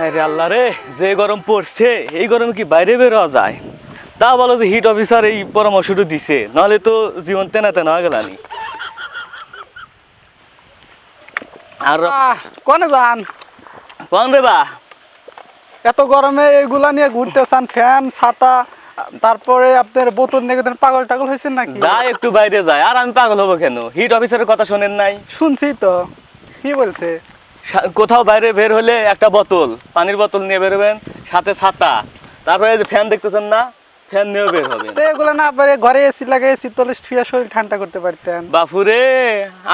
আরে আল্লাহ রে যে গরম পড়ছে এই গরমে কি বাইরে বেরোয়া যায়? তা বলো যে হিট অফিসার এই পরামর্শটা দিছে নাহলে তো জীবন তেনা তেনা গেলানি আর কোনে যান? কোন রে বা? এত গরমে এগুলা নিয়ে ঘুরতেছেন ফ্যান ছাতা তারপরে আপনার বোতল নিয়ে পাগল টাগল হয়েছেন নাকি? যাই একটু বাইরে যায় আর আমি পাগল হব কেন? হিট অফিসারের কথা শোনেন নাই? শুনছি তো কি বলছে? কোথাও বাইরে বের হলে একটা বোতল পানির বোতল নিয়ে বেরোবেন সাথে ছাতা। তারপরে যে ফ্যান দেখতেছেন না ফ্যান নিয়েও বের হবে এগুলো না পারে ঘরে এসি লাগে এসি তলে শুয়ে শরীর ঠান্ডা করতে পারতেন। বাপুরে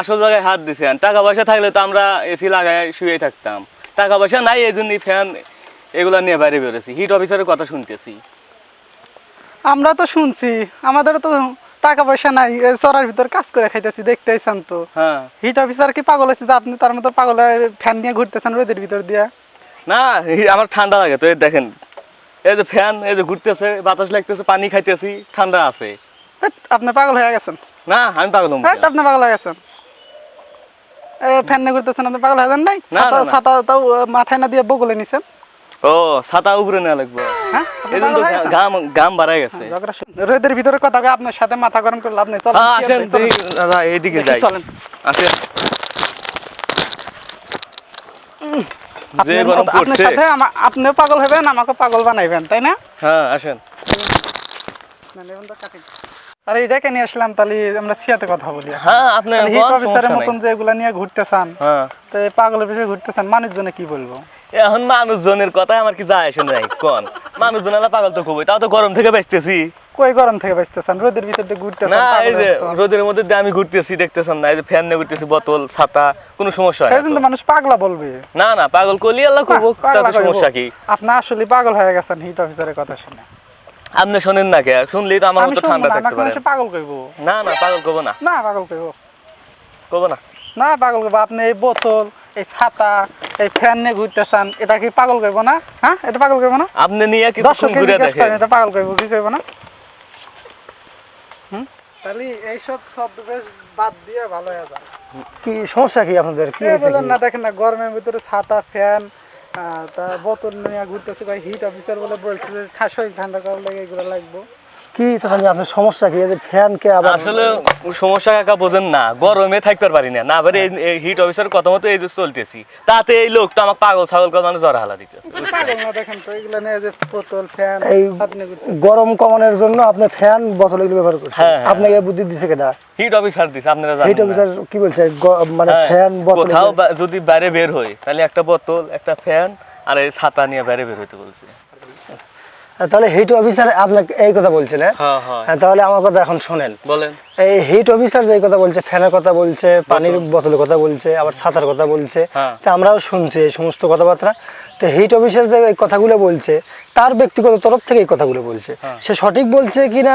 আসল জায়গায় হাত দিছেন। টাকা পয়সা থাকলে তো আমরা এসি লাগায় শুয়ে থাকতাম। টাকা পয়সা নাই এই জন্যই ফ্যান এগুলা নিয়ে বাইরে বেরোছি হিট অফিসারের কথা শুনতেছি। আমরা তো শুনছি আমাদেরও তো টাকা পয়সা নাই চরার ভিতর কাজ করে খাইতেছি দেখতেইছেন তো। হ্যাঁ। হিট অফিসার কি পাগল হয়েছে যে আপনি তার মতো পাগল ফ্যান নিয়ে ঘুরতেছেন রোদের ভিতর দিয়ে? না আমার ঠান্ডা লাগে তো এই দেখেন। এই যে ফ্যান এই যে ঘুরতেছে বাতাস লাগতেছে পানি খাইতেছি ঠান্ডা আছে। আপনি পাগল হয়ে গেছেন। না আমি পাগল আপনি পাগল হয়ে গেছেন। ফ্যান নিয়ে ঘুরতেছেন আপনি পাগল হয়ে যান নাই। ছাতা তাও মাথায় না দিয়ে বগলে নিছেন? ও ছাতা উপরে নেওয়া লাগবে। হ্যাঁ? গাম গাম গেছে। রোদের ভিতরে কথা আপনার সাথে মাথা গরম করে লাভ নেই। চলেন, হ্যাঁ আসেন দাদা এইদিকে যাই। চলেন। আসেন। যে গরম পড়ছে। সাথে আপনিও পাগল হবেন আমাকে পাগল বানাইবেন তাই না? হ্যাঁ আসেন। আরে এটাকে নিয়ে আসলাম তাহলে আমরা সিয়াতে কথা বলি। হ্যাঁ আপনি হিট অফিসারের মতন নাই। নিয়ে ঘুরতে চান হ্যাঁ। তো পাগলের বিষয়ে ঘুরতে চান মানুষজনে কি বলব? এখন মানুষজনের কথা আমার কি যায় শুনে নাই? কোন? মানুষজন এলা পাগল তো খুবই তাও তো গরম থেকে বাঁচতেছি। কই গরম থেকে বাঁচতে চান রোদের ভিতর দিয়ে ঘুরতে না এই যে রোদের মধ্যে দিয়ে আমি ঘুরতেছি দেখতেছেন না এই যে ফ্যান নিয়ে ঘুরতেছি বোতল ছাতা কোনো সমস্যা হয় না মানুষ পাগলা বলবে। না না পাগল কলি আল্লাহ করব পাগলা তাতে সমস্যা কি? আপনি আসলে পাগল হয়ে গেছেন হিট অফিসারের কথা শুনে। আপনি শুনেন না কে? শুনলেই তো আমার আমি মতো ঠান্ডা থাকতে পারেন। মানুষ পাগল কইবো না না পাগল করব না। না পাগল কইবো করব না। না পাগল কইবো আপনি এই বোতল এই ছাতা এই ফ্যান নিয়ে ঘুরতে চান এটা কি পাগল কইবো না? হ্যাঁ? এটা পাগল কইবো না? আপনি নিয়ে দর্শক ঘুরে দেখেন। এটা পাগল কইবো কি কইবো না? হুম? তাহলে এইসব শব্দ বেশ বাদ দিয়ে ভালো হয়ে যায়। কি সমস্যা কি আপনাদের? কি বলেন না দেখেন না গরমের ভিতরে ছাতা ফ্যান তার বোতল নিয়ে ঘুরতেছে ভাই হিট অফিসার বলে বলছে যে ঠা- শরীর ঠান্ডা করার লাগে এগুলো লাগবে। কি আপনার সমস্যা কি? এই ফ্যান কে আবার আসলে সমস্যা কাকা বোঝেন না গরমে থাকতে পারি না। না পারে এই হিট অফিসার কথা মতো এই যে চলতেছি। তাতে এই লোকটা আমাকে পাগল ছাগল কথা মানে জ্বর হালা দিতেছে পাগল না দেখেন তো এগুলো নিয়ে যে বোতল ফ্যান এই ছাতা নিয়ে ঘুরতেছে। গরম কমানোর জন্য আপনি ফ্যান বোতল এগুলো ব্যবহার করছেন। হ্যাঁ, হ্যাঁ, আপনাকে বুদ্ধি দিছে কেটা হিট অফিসার দিছে আপনারা জানেন হিট অফিসার কি বলছে? মানে হ্যাঁ, ফ্যান বোতল কোথাও যদি বাইরে বের হই তাহলে একটা বোতল একটা ফ্যান আর এই ছাতা নিয়ে বাইরে বের হইতে বলছে। তাহলে হিট অফিসার আপনাকে এই কথা বলছেন হ্যাঁ? হ্যাঁ হ্যাঁ তাহলে আমার কথা এখন শোনেন বলেন এই হিট অফিসার যে কথা বলছে ফ্যানের কথা বলছে পানির বোতলের কথা বলছে আবার ছাতার কথা বলছে। তা আমরাও শুনছি এই সমস্ত কথাবার্তা তো হিট অফিসার যে এই কথাগুলো বলছে তার ব্যক্তিগত তরফ থেকে এই কথাগুলো বলছে। সে সঠিক বলছে কিনা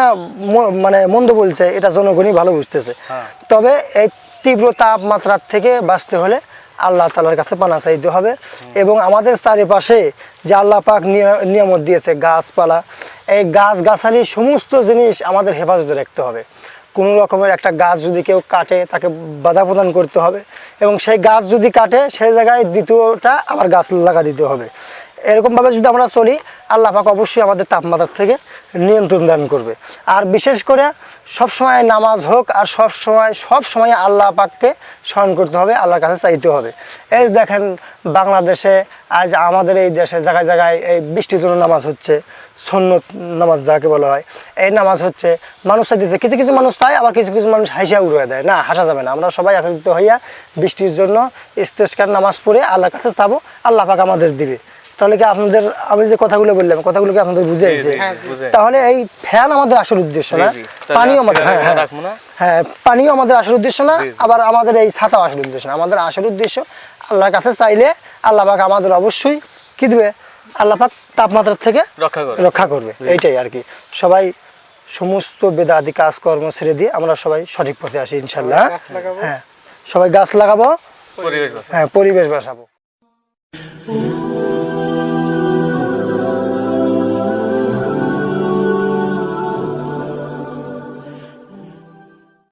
মানে মন্দ বলছে এটা জনগণই ভালো বুঝতেছে। তবে এই তীব্র তাপমাত্রার থেকে বাঁচতে হলে আল্লাহ তালার কাছে পানা চাইতে হবে। এবং আমাদের চারিপাশে যে আল্লাহ পাক নিয়া- নিয়ামত দিয়েছে গাছপালা, এই গাছ গাছালি সমস্ত জিনিস আমাদের হেফাজতে রাখতে হবে। কোনো রকমের একটা গাছ যদি কেউ কাটে, তাকে বাধা প্রদান করতে হবে। এবং সেই গাছ যদি কাটে, সেই জায়গায় দ্বিতীয়টা আবার গাছ লাগা দিতে হবে। এরকমভাবে যদি আমরা চলি, আল্লাহ পাক অবশ্যই আমাদের তাপমাত্রার থেকে নিয়ন্ত্রণ দান করবে। আর বিশেষ করে সব সময় নামাজ হোক আর সব সময় সব সময় আল্লাহ পাককে স্মরণ করতে হবে, আল্লাহর কাছে চাইতে হবে। এই দেখেন বাংলাদেশে আজ আমাদের এই দেশে জায়গায় জায়গায় এই বৃষ্টির জন্য নামাজ হচ্ছে সন্ন্যত নামাজ যাকে বলা হয়। এই নামাজ হচ্ছে, মানুষ দিচ্ছে কিছু কিছু মানুষ চায়, আবার কিছু কিছু মানুষ হাসিয়া উড়িয়ে দেয়। না, হাসা যাবে না। আমরা সবাই একত্রিত হইয়া বৃষ্টির জন্য ইস্তেস্কার নামাজ পড়ে আল্লাহর কাছে চাবো, আল্লাহ পাক আমাদের দিবে। তাহলে কি আপনাদের আমি যে কথাগুলো বললাম কথাগুলো কি আপনাদের বুঝে বুঝে। তাহলে এই ফ্যান আমাদের আসল উদ্দেশ্য না? পানিও আমাদের হ্যাঁ হ্যাঁ। হ্যাঁ পানিও আমাদের আসল উদ্দেশ্য না। আবার আমাদের এই ছাতাও আসল উদ্দেশ্য না। আমাদের আসল উদ্দেশ্য আল্লাহর কাছে চাইলে আল্লাহ পাক আমাদের অবশ্যই কি দিবে? আল্লাহ পাক তাপমাত্রা থেকে রক্ষা করে রক্ষা করবে। এইটাই আর কি। সবাই সমস্ত বেদাদি কাজকর্ম ছেড়ে দিয়ে আমরা সবাই সঠিক পথে আসি ইনশাল্লাহ হ্যাঁ সবাই গাছ লাগাবো। হ্যাঁ পরিবেশ বাঁচাবো।